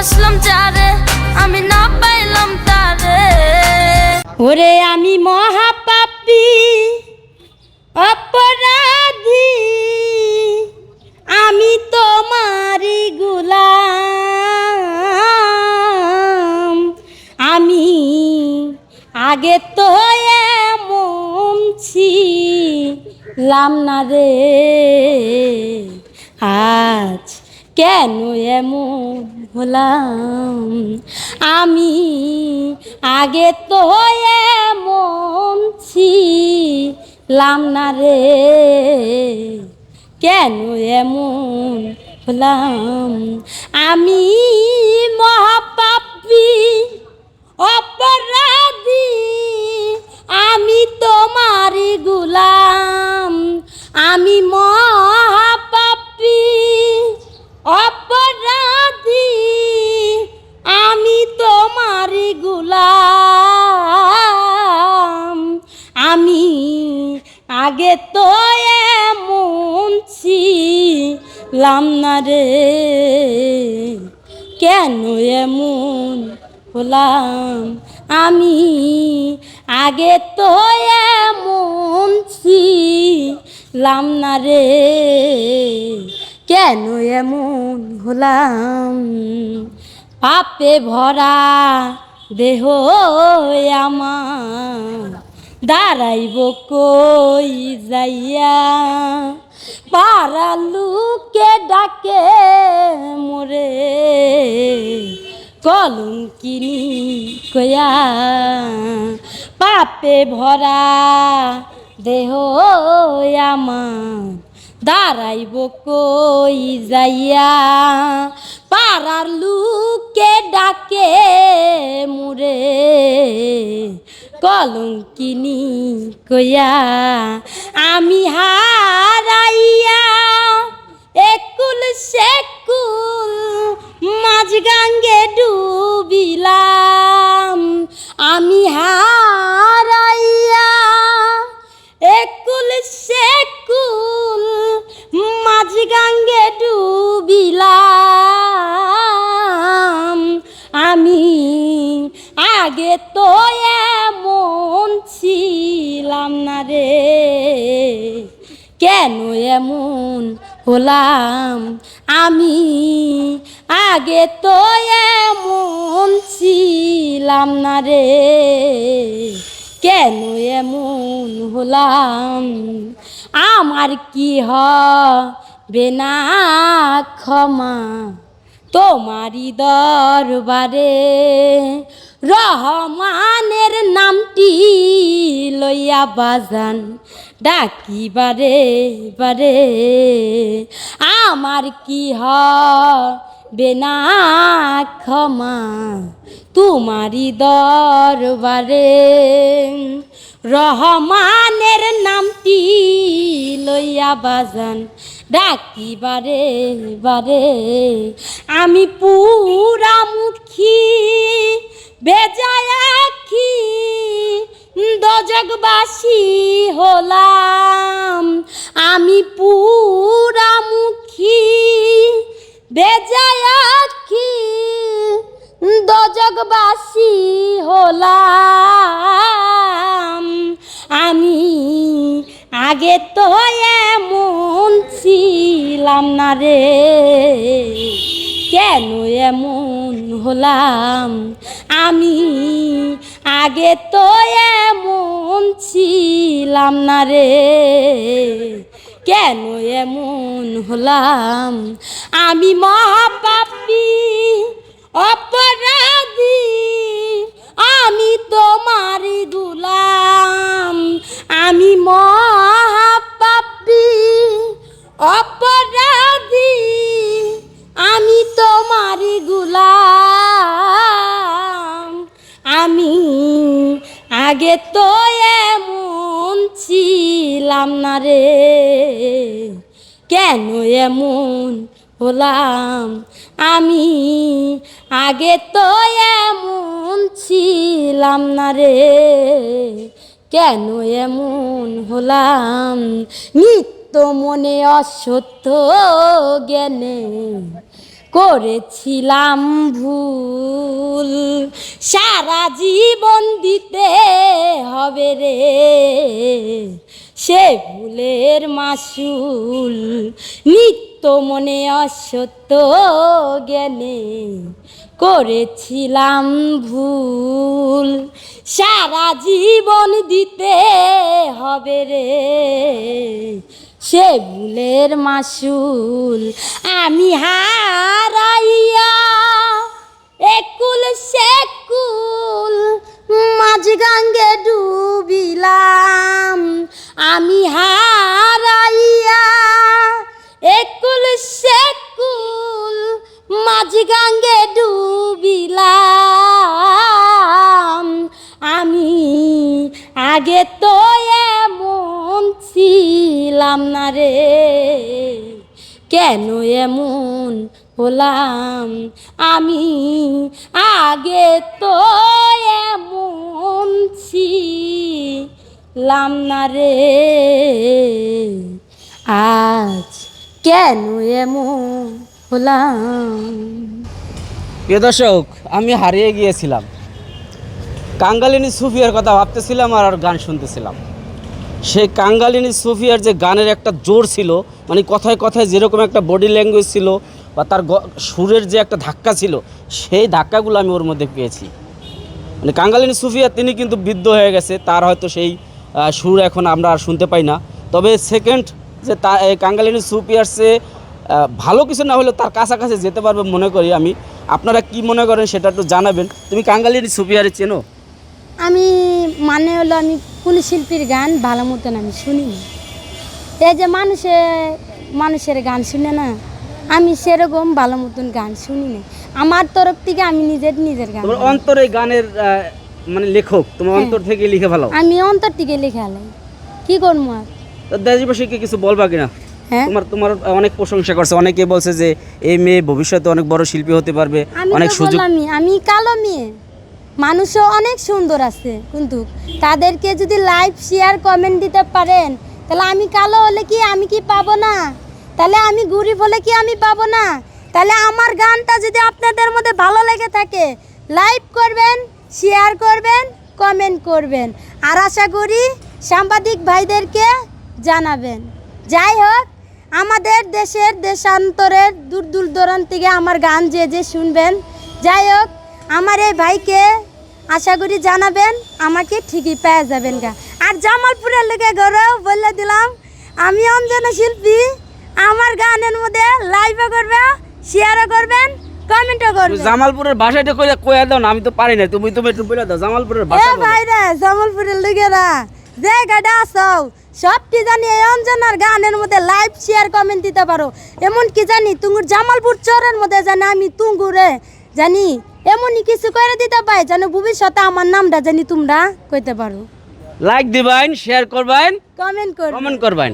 ভাবলাম যারে, আমি না পাইলাম তারে। ওরে আমি মহাপাপী, অপরাধী। আমি তোমারই গুলাম। আমি আগে তো এমন ছিলাম না রে, আজ কেন এমন হলাম। আমি আগে তো এমন ছিলাম না রে কেন এমন হলাম? আমি মহাপাপী রে, কেন এমন হলাম? আমি আগে তো এমন ছিলাম না রে, কেন এমন হলাম? পাপে ভরা দেহ আমার, দাঁড়াইব কই যাইয়া? পাড়া লুকে ডাকে মোরে কলঙ্কিনি কয়া পাপে ভরা দেহ আমার। দাঁড়াইব কই যাইয়া? পাড়ার লুকে ডাকে মুরে, কলঙ্কিনি কয়া আমি হারাইয়া একুল সেকুল মাঝ গাঙ্গে ডুবিলাম। আমি হারাইয়া রে। কেন এমন হলাম? আমি আগে তো এমন ছিলাম না রে। কেন এমন হলাম? আমার কি হবে না ক্ষমা? তোমারি দরবারে রহমানের নামটি লইয়া বাজান ডাকি বারে। বারে আমার কি হবে না ক্ষমা তোমারি দরবারে। রহমানের নামটি লইয়া বাজান ডাকি বারে। বারে আমি পুরা মুখী, বেজায় আখি দজগবাসী হলাম। আমি পুরা দজগবাসী হলাম। আমি আগে তো এমন ছিলাম না রে। কেন এমন হলাম? আমি আগে তো এমন ছিলাম না রে। কেন এমন হলাম? আমি মহাপাপী অপরাধী, আমি তোমারই গুলাম আমি মহাপাপী, অপরাধী, আমি তোমারই গুলাম আমি আগে তো এমন ছিলাম না রে, কেন এমন হলাম আমি। আগে তো এমন ছিলাম না রে। কেন এমন হলাম? নিত্য মনে অসত্য জ্ঞানে করেছিলাম ভুল। সারা জীবন দিতে হবে রে। সে ভুলের মাসুল। নিত্য মনে অসত্য জ্ঞানে করেছিলাম ভুল। সারা জীবন দিতে হবে রে সে ভুলের মাসুল। আমি হারাইয়া আগে তো এমন ছিলাম না রে। কেন এমন হলাম? আমি আগে তো এমন ছিলাম না রে। আজ কেন এমন হলাম? প্রিয় দর্শক, আমি হারিয়ে গিয়েছিলাম। কাঙ্গালিনী সুফিয়ার কথা ভাবতেছিলাম আর গান শুনতেছিলাম। সেই কাঙ্গালিনী সুফিয়ার যে গানের একটা জোর ছিল মানে কথায় কথায় যেরকম একটা বডি ল্যাঙ্গুয়েজ ছিল বা তার সুরের যে একটা ধাক্কা ছিল, সেই ধাক্কাগুলো আমি ওর মধ্যে পেয়েছি। মানে কাঙ্গালিনী সুফিয়া, তিনি কিন্তু বৃদ্ধ হয়ে গেছে, তার হয়তো সেই সুর এখন আমরা আর শুনতে পাই না। তবে সেকেন্ড যে তা কাঙ্গালিনী সুফিয়ার্সে ভালো কিছু না হলেও তার কাছাকাছি যেতে পারবে মনে করি আমি। আপনারা কি মনে করেন সেটা একটু জানাবেন। তুমি কাঙ্গালিনী সুফিয়ারে চেনো? আমি মানে হলো আমি কোন শিল্পীর গান ভালো মতন আমি শুনি না। এই যে মানুষে মানুষের গান শুনে না আমি সেরকম ভালো মতন গান শুনি না। আমার তরফ থেকে আমি নিজের নিজের গান তোমার। অন্তর গানের মানে লেখক তোমার অন্তর থেকে লিখে ভালো আমি অন্তর থেকে লেখা লাই কি করব আর? দেশবাসীকে কিছু বলবা কিনা? হ্যাঁ। তোমার তোমার অনেক প্রশংসা করছে। অনেকে বলছে যে এই মেয়ে ভবিষ্যতে অনেক বড় শিল্পী হতে পারবে অনেক সুযোগ বললামই আমি কালো মেয়ে। মানুষও অনেক সুন্দর আছে, কিন্তু তাদেরকে যদি লাইভ শেয়ার কমেন্ট দিতে পারেন, তাহলে আমি কালো হলে কি আমি কি পাবো না? তাহলে আমি গরিব হলে কি আমি পাবো না? তাহলে আমার গানটা যদি আপনাদের মধ্যে ভালো লেগে থাকে লাইভ করবেন শেয়ার করবেন কমেন্ট করবেন। আর আশা করি সাংবাদিক ভাইদেরকে জানাবেন। যাই হোক, আমাদের দেশের দেশান্তরের দূর দূর দূরান্ত থেকে আমার গান যে যে শুনবেন, যাই হোক, আমার এই ভাইকে আশা করি জানাবেন আমাকে ঠিকই পেয়ে যাবেন গা। আর জামালপুরের লোকে ঘরেও বলে দিলাম আমি অঞ্জনা শিল্পী আমার গানের মধ্যে লাইভও করবে শেয়ারও করবেন কমেন্টও করবেন। জামালপুরের ভাষাটা কইয়া কইয়া দাও না আমি তো পারি না তুমি তুমি একটু বলে দাও জামালপুরের এ ভাষা বলো। ভাই রে জামালপুরের লোকেরা যে গাড়ি আসও সবটি জানি এই অঞ্জনার গানের মধ্যে লাইভ শেয়ার কমেন্ট দিতে পারো। এমন কি জানি তুঙ্গুর জামালপুর চরের মধ্যে জানি আমি তুঙ্গুরে জানি এমনই কিছু করে দিতে পাই যেন ভবিষ্যতে আমার নামটা জানি তোমরা কইতে পারো। লাইক দিবেন শেয়ার করবেন কমেন্ট করবেন। কমেন্ট করবেন।